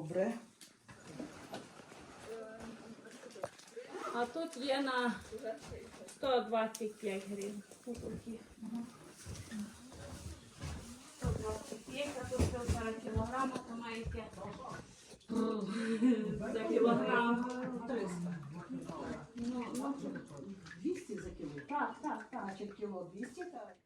Добре. А тут є на 125 гривень. Такі. 125, а тут півтора кілограма, то маєте за кілограм. 300. Ну, ну, 200 за кіло. так, так, так. Значить, кіло 200, так.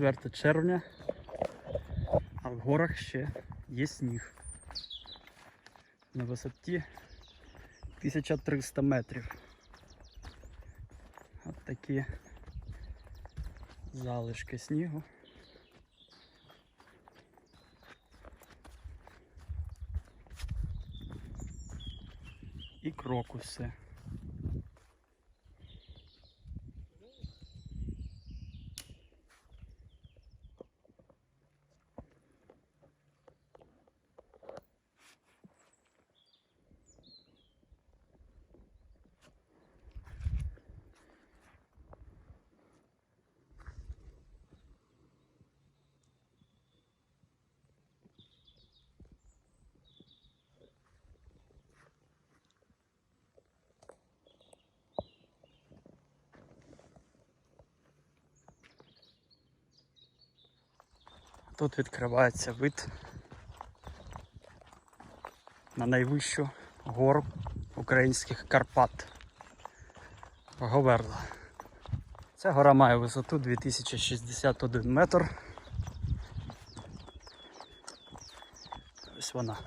Четверте червня, а в горах ще є сніг. На висоті 1300 метрів. Такі залишки снігу. І крокуси. Тут відкривається вид на найвищу гору українських Карпат. Говерла. Ця гора має висоту 2061 метр. Ось вона.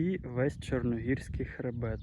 І весь Чорногірський хребет.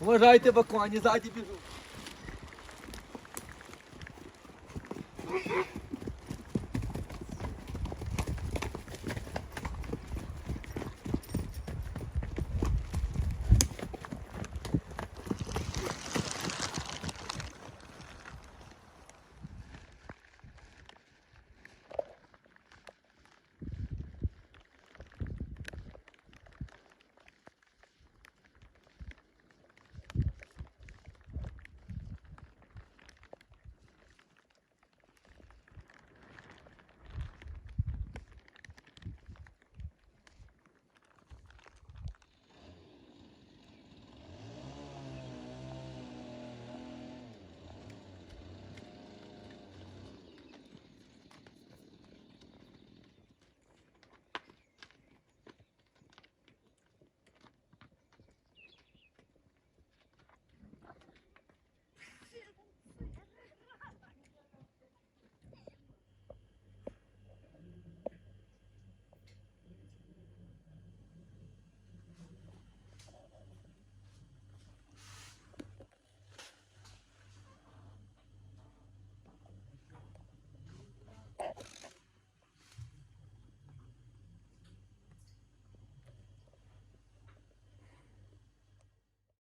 Вважайте, бо коні ззаді біжуть.